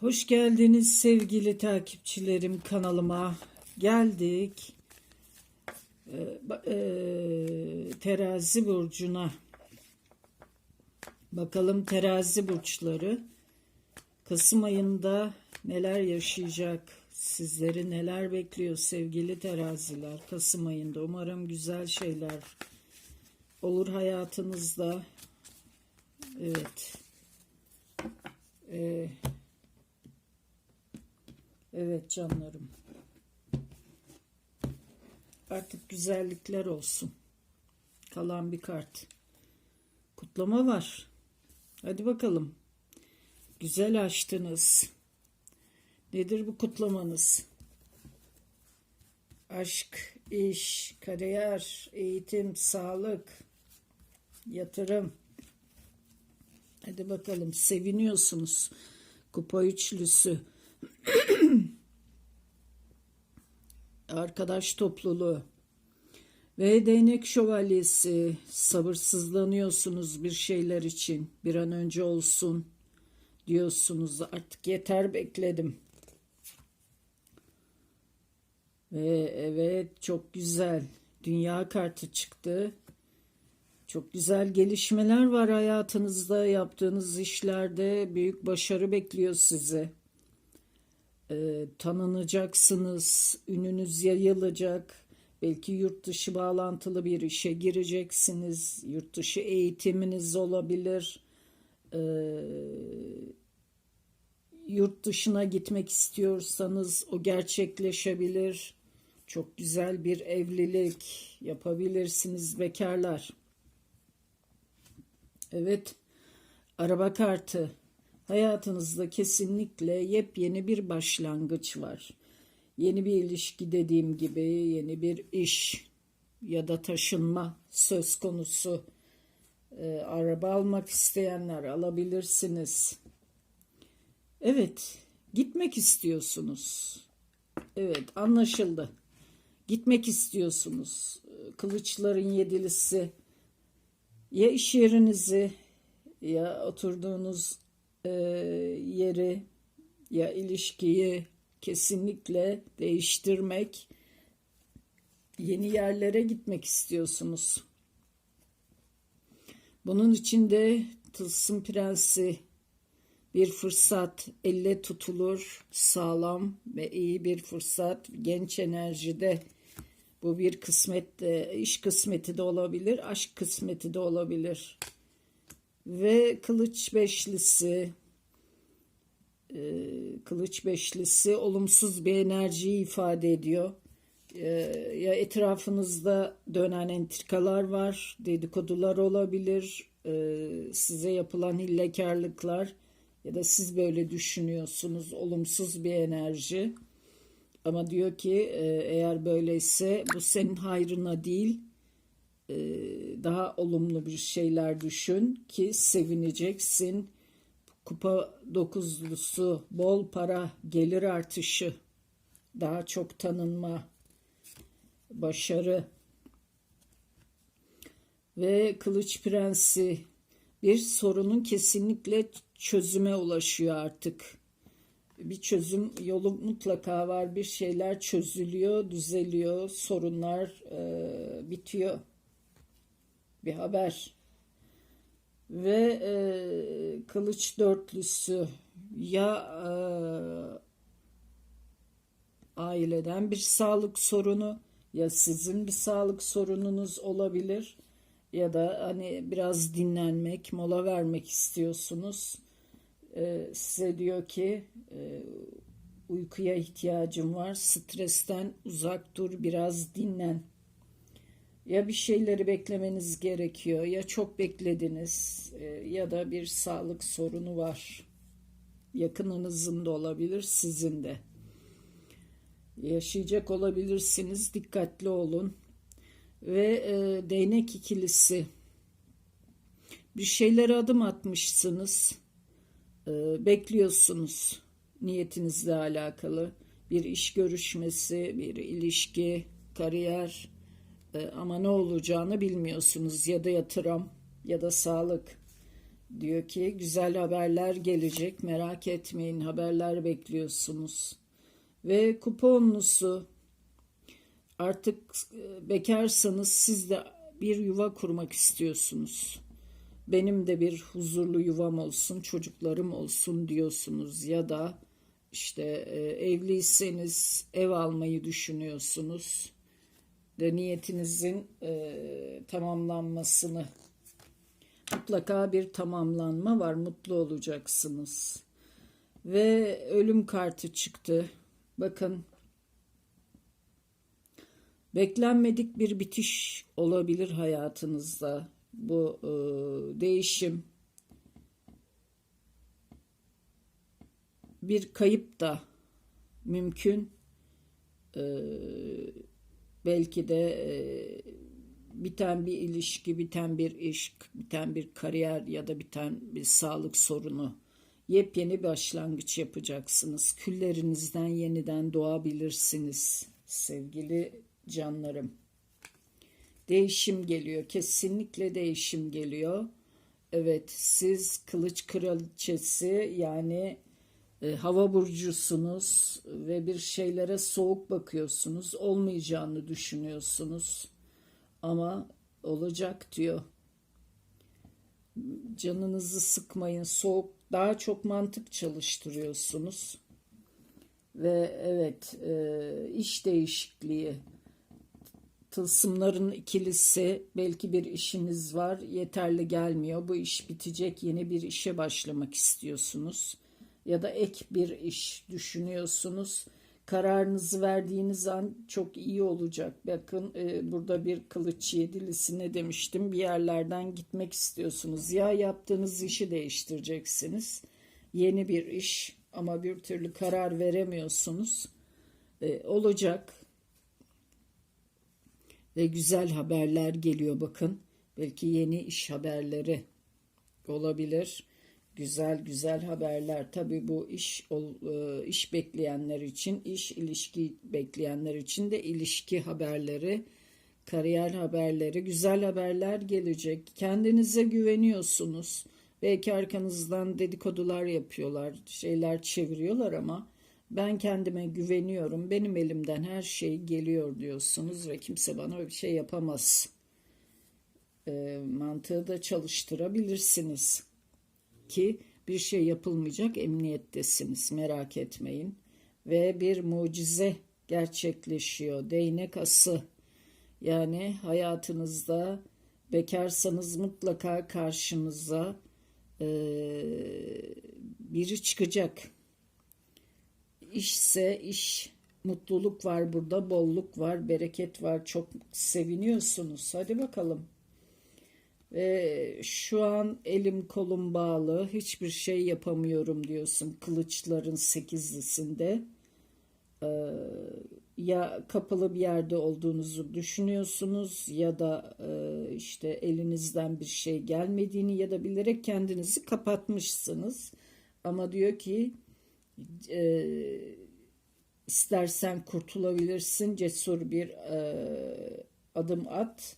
Hoş geldiniz sevgili takipçilerim kanalıma. Geldik. Ee, ee, terazi burcuna. Bakalım terazi burçları Kasım ayında neler yaşayacak? Sizleri neler bekliyor sevgili teraziler? Kasım ayında umarım güzel şeyler olur hayatınızda. Evet. Ee, Evet canlarım. Artık güzellikler olsun. Kalan bir kart. Kutlama var. Hadi bakalım. Güzel açtınız. Nedir bu kutlamanız? Aşk, iş, kariyer, eğitim, sağlık, yatırım. Hadi bakalım seviniyorsunuz. Kupa üçlüsü. Arkadaş topluluğu ve değnek şövalyesi. Sabırsızlanıyorsunuz bir şeyler için. Bir an önce olsun diyorsunuz. Artık yeter bekledim. Ve evet çok güzel. Dünya kartı çıktı. Çok güzel gelişmeler var hayatınızda. Yaptığınız işlerde büyük başarı bekliyor sizi e, tanınacaksınız, ününüz yayılacak. Belki yurt dışı bağlantılı bir işe gireceksiniz. Yurt dışı eğitiminiz olabilir. E, yurt dışına gitmek istiyorsanız o gerçekleşebilir. Çok güzel bir evlilik yapabilirsiniz bekarlar. Evet. Araba kartı. Hayatınızda kesinlikle yepyeni bir başlangıç var. Yeni bir ilişki dediğim gibi yeni bir iş ya da taşınma söz konusu. Ee, araba almak isteyenler alabilirsiniz. Evet, gitmek istiyorsunuz. Evet, anlaşıldı. Gitmek istiyorsunuz. Kılıçların yedilisi ya iş yerinizi ya oturduğunuz e, yeri ya ilişkiyi kesinlikle değiştirmek, yeni yerlere gitmek istiyorsunuz. Bunun için de Tılsım Prensi bir fırsat elle tutulur, sağlam ve iyi bir fırsat genç enerjide bu bir kısmet de, iş kısmeti de olabilir, aşk kısmeti de olabilir ve kılıç beşlisi e, kılıç beşlisi olumsuz bir enerjiyi ifade ediyor. E, ya etrafınızda dönen entrikalar var, dedikodular olabilir, e, size yapılan hillekarlıklar ya da siz böyle düşünüyorsunuz, olumsuz bir enerji. Ama diyor ki eğer böyleyse bu senin hayrına değil, e, daha olumlu bir şeyler düşün ki sevineceksin. Kupa dokuzlusu, bol para, gelir artışı, daha çok tanınma, başarı ve Kılıç Prensi bir sorunun kesinlikle çözüme ulaşıyor artık. Bir çözüm yolu mutlaka var. Bir şeyler çözülüyor, düzeliyor, sorunlar e, bitiyor bir haber. Ve e, kılıç dörtlüsü ya e, aileden bir sağlık sorunu ya sizin bir sağlık sorununuz olabilir ya da hani biraz dinlenmek, mola vermek istiyorsunuz. E, size diyor ki e, uykuya ihtiyacım var, stresten uzak dur, biraz dinlen ya bir şeyleri beklemeniz gerekiyor ya çok beklediniz e, ya da bir sağlık sorunu var. Yakınınızın da olabilir sizin de. Yaşayacak olabilirsiniz dikkatli olun. Ve e, değnek ikilisi bir şeylere adım atmışsınız. E, bekliyorsunuz niyetinizle alakalı bir iş görüşmesi, bir ilişki, kariyer, e, ama ne olacağını bilmiyorsunuz ya da yatırım ya da sağlık Diyor ki güzel haberler gelecek merak etmeyin haberler bekliyorsunuz. Ve kuponlusu artık e, bekarsanız siz de bir yuva kurmak istiyorsunuz. Benim de bir huzurlu yuvam olsun, çocuklarım olsun diyorsunuz ya da işte e, evliyseniz ev almayı düşünüyorsunuz ve niyetinizin e, tamamlanmasını mutlaka bir tamamlanma var. Mutlu olacaksınız. Ve ölüm kartı çıktı. Bakın beklenmedik bir bitiş olabilir hayatınızda. Bu e, değişim bir kayıp da mümkün. E, belki de e, biten bir ilişki, biten bir iş, biten bir kariyer ya da biten bir sağlık sorunu. Yepyeni bir başlangıç yapacaksınız. Küllerinizden yeniden doğabilirsiniz sevgili canlarım. Değişim geliyor. Kesinlikle değişim geliyor. Evet siz kılıç kraliçesi yani e, hava burcusunuz ve bir şeylere soğuk bakıyorsunuz. Olmayacağını düşünüyorsunuz. Ama olacak diyor. Canınızı sıkmayın. Soğuk daha çok mantık çalıştırıyorsunuz. Ve evet e, iş değişikliği tılsımların ikilisi belki bir işiniz var yeterli gelmiyor bu iş bitecek yeni bir işe başlamak istiyorsunuz ya da ek bir iş düşünüyorsunuz kararınızı verdiğiniz an çok iyi olacak bakın e, burada bir kılıç yedilisi ne demiştim bir yerlerden gitmek istiyorsunuz ya yaptığınız işi değiştireceksiniz yeni bir iş ama bir türlü karar veremiyorsunuz e, olacak ve güzel haberler geliyor bakın. Belki yeni iş haberleri olabilir. Güzel güzel haberler. Tabii bu iş e, iş bekleyenler için, iş ilişki bekleyenler için de ilişki haberleri, kariyer haberleri, güzel haberler gelecek. Kendinize güveniyorsunuz. Belki arkanızdan dedikodular yapıyorlar, şeyler çeviriyorlar ama ben kendime güveniyorum. Benim elimden her şey geliyor diyorsunuz ve kimse bana bir şey yapamaz. E, mantığı da çalıştırabilirsiniz ki bir şey yapılmayacak emniyettesiniz merak etmeyin. Ve bir mucize gerçekleşiyor. Değnek ası yani hayatınızda bekarsanız mutlaka karşınıza e, biri çıkacak işse iş, mutluluk var burada, bolluk var, bereket var. Çok seviniyorsunuz. Hadi bakalım. Ve şu an elim kolum bağlı, hiçbir şey yapamıyorum diyorsun kılıçların sekizlisinde. Ee, ya kapalı bir yerde olduğunuzu düşünüyorsunuz ya da e, işte elinizden bir şey gelmediğini ya da bilerek kendinizi kapatmışsınız. Ama diyor ki e, istersen kurtulabilirsin cesur bir e, adım at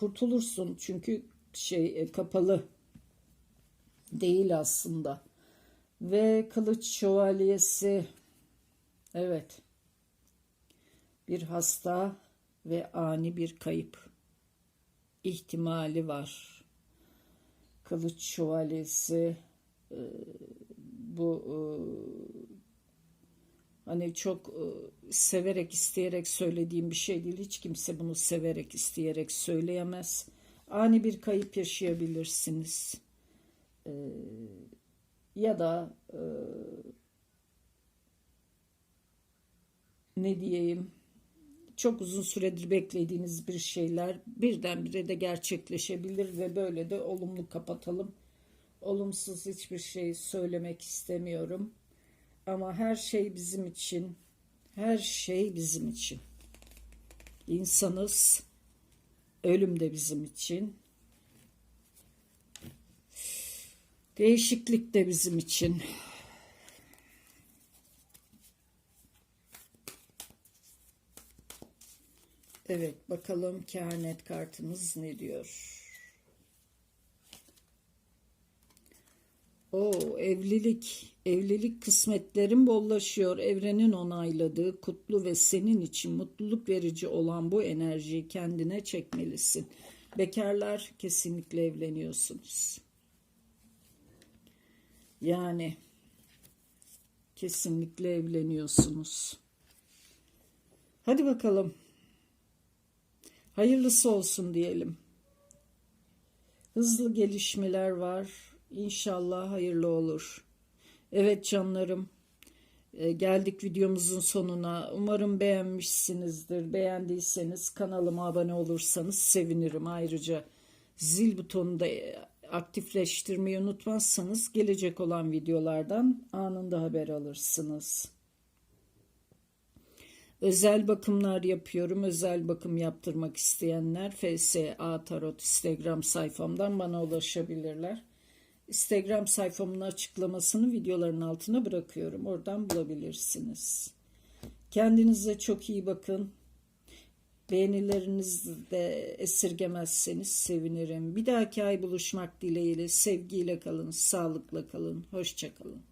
kurtulursun. Çünkü şey e, kapalı değil aslında. Ve kılıç şövalyesi evet. Bir hasta ve ani bir kayıp ihtimali var. Kılıç Şövalyesi e, bu e, hani çok e, severek isteyerek söylediğim bir şey değil. Hiç kimse bunu severek isteyerek söyleyemez. Ani bir kayıp yaşayabilirsiniz. Ya da ne diyeyim çok uzun süredir beklediğiniz bir şeyler birdenbire de gerçekleşebilir ve böyle de olumlu kapatalım. Olumsuz hiçbir şey söylemek istemiyorum. Ama her şey bizim için. Her şey bizim için. İnsanız. Ölüm de bizim için. Değişiklik de bizim için. Evet bakalım kehanet kartımız ne diyor? O evlilik evlilik kısmetlerin bollaşıyor. Evrenin onayladığı kutlu ve senin için mutluluk verici olan bu enerjiyi kendine çekmelisin. Bekarlar kesinlikle evleniyorsunuz. Yani kesinlikle evleniyorsunuz. Hadi bakalım. Hayırlısı olsun diyelim. Hızlı gelişmeler var. İnşallah hayırlı olur. Evet canlarım. e, Geldik videomuzun sonuna. Umarım beğenmişsinizdir. Beğendiyseniz kanalıma abone olursanız sevinirim. Ayrıca zil butonunu da e, aktifleştirmeyi unutmazsanız gelecek olan videolardan anında haber alırsınız. Özel bakımlar yapıyorum. Özel bakım yaptırmak isteyenler FSA Tarot Instagram sayfamdan bana ulaşabilirler. Instagram sayfamın açıklamasını videoların altına bırakıyorum. Oradan bulabilirsiniz. Kendinize çok iyi bakın. Beğenilerinizi de esirgemezseniz sevinirim. Bir dahaki ay buluşmak dileğiyle sevgiyle kalın, sağlıkla kalın, hoşça kalın.